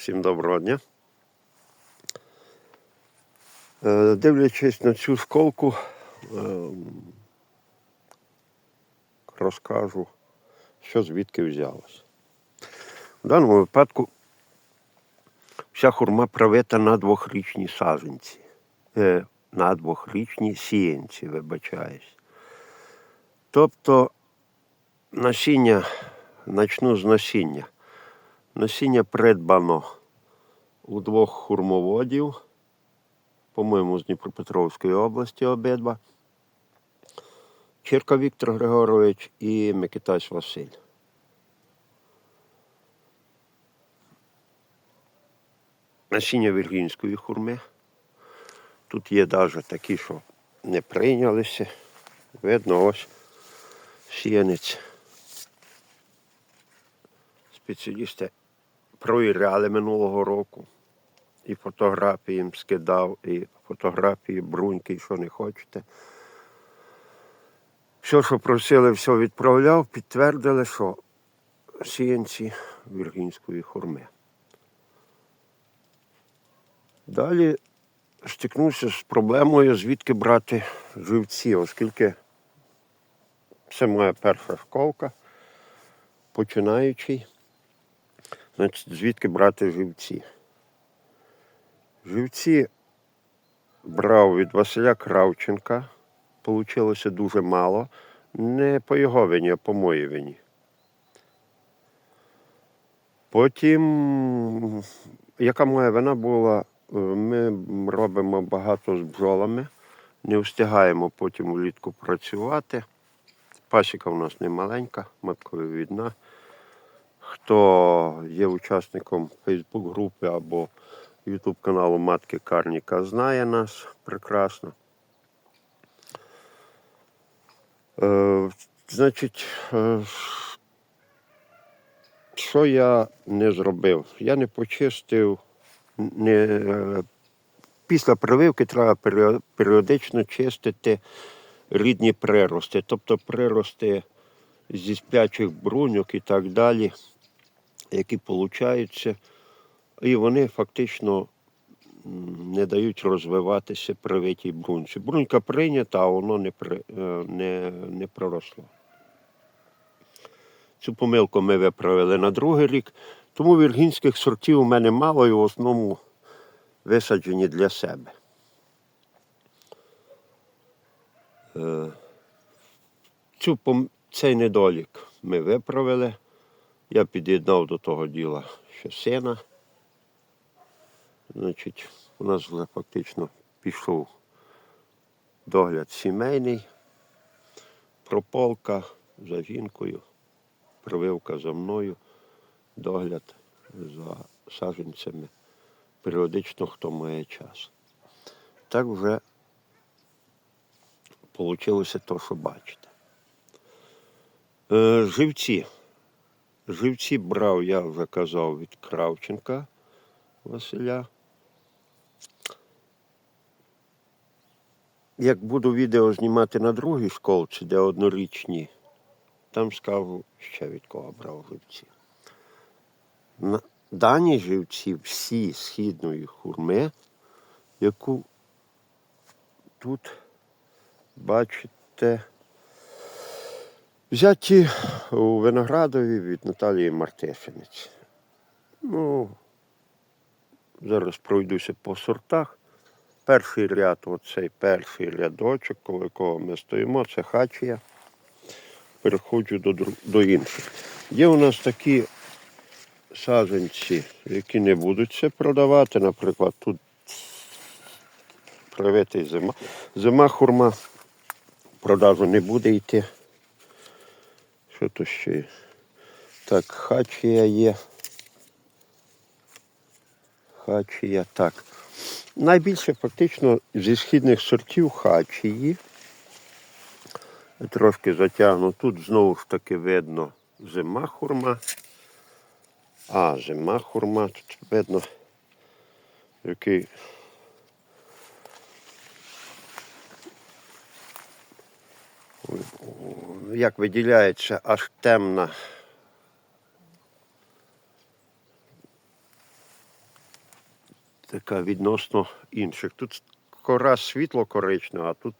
Всім доброго дня. Е, Дивлячись на цю школку, ем, розкажу, що звідки взялось. В даному випадку вся хурма привита на двохрічні саженці. Е, на двохрічні сіянці, вибачаюсь. Тобто насіння, начну з насіння. Насіння придбано у двох хурмоводів, по-моєму, з Дніпропетровської області обидва. Чирка Віктор Григорович і Микитась Василь. Насіння віргінської хурми. Тут є навіть такі, що не прийнялися. Видно, ось сіянець. Спеціалісти провіряли минулого року. І фотографії їм скидав, і фотографії бруньки, що не хочете. Все, що просили, все відправляв, підтвердили, що сіянці віргінської хурми. Далі стикнувся з проблемою, звідки брати живці, оскільки це моя перша школка, починаючий. Значить, звідки брати живці? Живці брав від Василя Кравченка. Получилося дуже мало. Не по його вині, а по моїй вині. Потім, яка моя вина була, е, ми робимо багато з бджолами, не встигаємо потім влітку працювати. Пасіка у нас не маленька, матковідна. Хто є учасником Фейсбук-групи або Ютуб каналу Матки Карніка, знає нас прекрасно. Е, значить, е, що я не зробив? Я не почистив. Не, е, після прививки треба періодично чистити рідні прирости, тобто прирости зі сплячих бруньок і так далі, які получаються, і вони фактично не дають розвиватися привитій бруньці. Брунька прийнята, а воно не, при, е, не, не проросло. Цю помилку ми виправили на другий рік, тому віргінських сортів у мене мало і в основному висаджені для себе. Е, Цю, цей недолік ми виправили. Я під'єднав до того діла ще сина. Значить, у нас вже фактично пішов догляд сімейний, прополка за жінкою, прививка за мною, догляд за саджанцями. Періодично хто має час. Так вже вийшло те, що бачите. Е, живці. Живці брав, я вже казав, від Кравченка Василя. Як буду відео знімати на другій школці, де однорічні, там скажу ще від кого брав живці. Дані живці всі східної хурми, яку тут бачите, взяті у Виноградові від Наталії Мартишинець. Ну, зараз пройдуся по сортах. Перший ряд, оцей перший рядочок, коло якого ми стоїмо, це хачія. Переходжу до, до інших. Є у нас такі саджанці, які не будуть це продавати. Наприклад, тут привитий зима. Зима хурма продажу не буде йти. Що то ще? є? Так, хачія є. Хачія, так. Найбільше фактично зі східних сортів хачії. Трошки затягну. Тут знову ж таки видно зима хурма. А, зима хурма. Тут видно, який. Як виділяється аж темна така відносно інших. Тут кора світло коричнева, а тут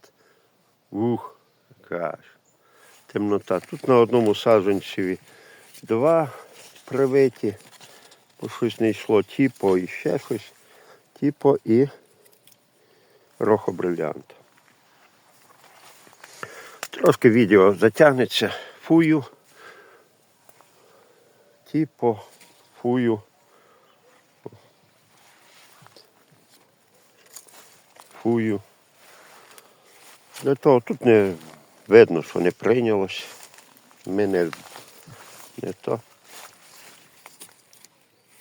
ух, яка темнота. Тут на одному саджанцеві два привиті, бо щось не йшло тіпо і ще щось. Тіпо і рохобрилянт. Трошки відео затягнеться. Фую. Тіпо, фую. Фую. Для того тут не видно, що не прийнялось. Ми не, то.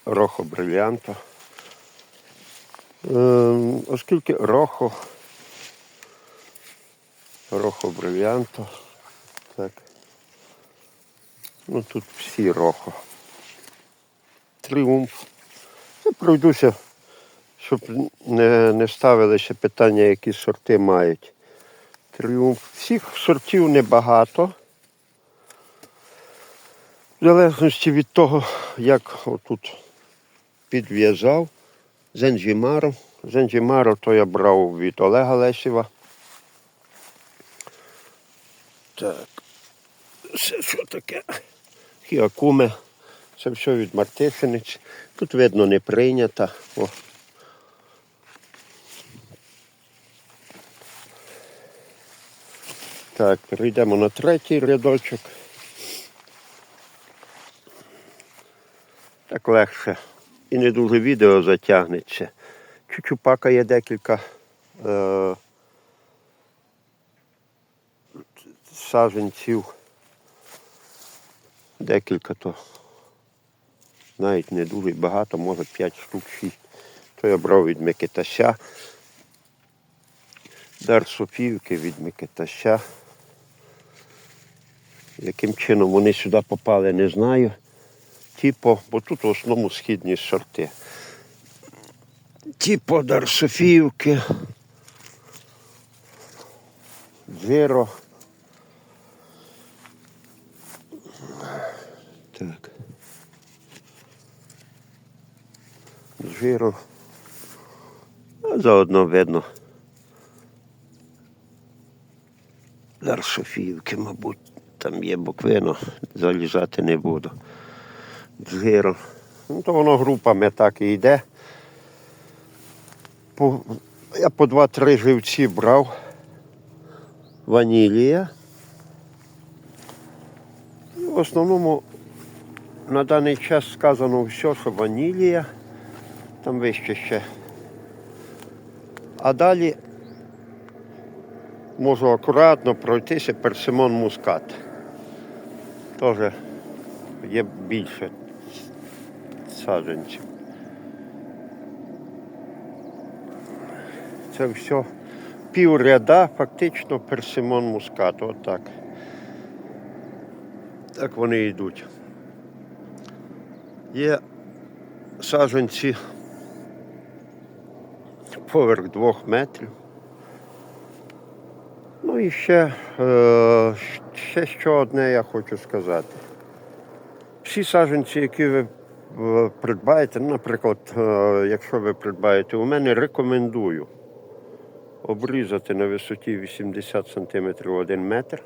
Рохо брилянто. Ем, оскільки рохо. Рохо брилянто. Так. Ну тут всі рохо. Тріумф. Я пройдуся, щоб не, не ставилися питання, які сорти мають. Тріумф. Всіх сортів небагато. В залежності від того, як отут підв'язав. Зенджімаро. Зенджімаро то я брав від Олега Лесєва. Так. Це що таке? Хіакуме. Це все від Мартишениць. Тут видно не прийнято. О. Так, перейдемо на третій рядочок. Так легше. І не дуже відео затягнеться. Чучупака є декілька е- саджанців. Декілька то. Навіть не дуже багато, може 5 штук 6. То я брав від Микитася. Дар Софіївки від Микитася. Яким чином вони сюди попали, не знаю. Типу, бо тут в основному східні сорти. Типу Дар Софіївки. Жиро. А заодно видно. Дар Софіївки, мабуть, там є буквино, залізати не буду. Джиро. Ну, то воно групами так і йде. По, я по два-три живці брав. Ванілія. В основному на даний час сказано все, що ванілія. Там вище ще. А далі можу акуратно пройтися персимон мускат. Теж є більше саджанців. Це все пів ряда, фактично персимон мускат. Отак. Так вони йдуть. Є саджанці поверх двох метрів. Ну і ще, е, ще що одне я хочу сказати. Всі саджанці, які ви е, придбаєте, ну, наприклад, е, якщо ви придбаєте, у мене рекомендую обрізати на висоті 80 см 1 метр.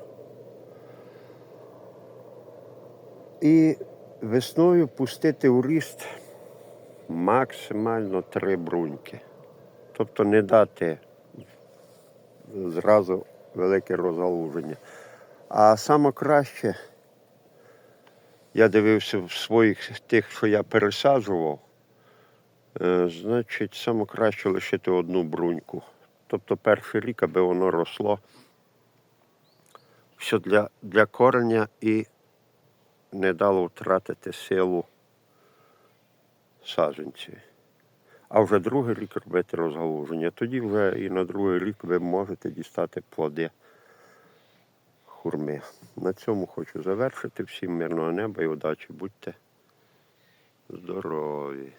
І весною пустити у ріст максимально три бруньки. Тобто не дати зразу велике розгалуження. А саме краще, я дивився в своїх тих, що я пересаджував, е, значить, саме краще лишити одну бруньку. Тобто перший рік, аби воно росло все для, для кореня і не дало втратити силу саджанців. А вже другий рік робити розгалуження. Тоді вже і на другий рік ви можете дістати плоди хурми. На цьому хочу завершити. Всім мирного неба і удачі. Будьте здорові!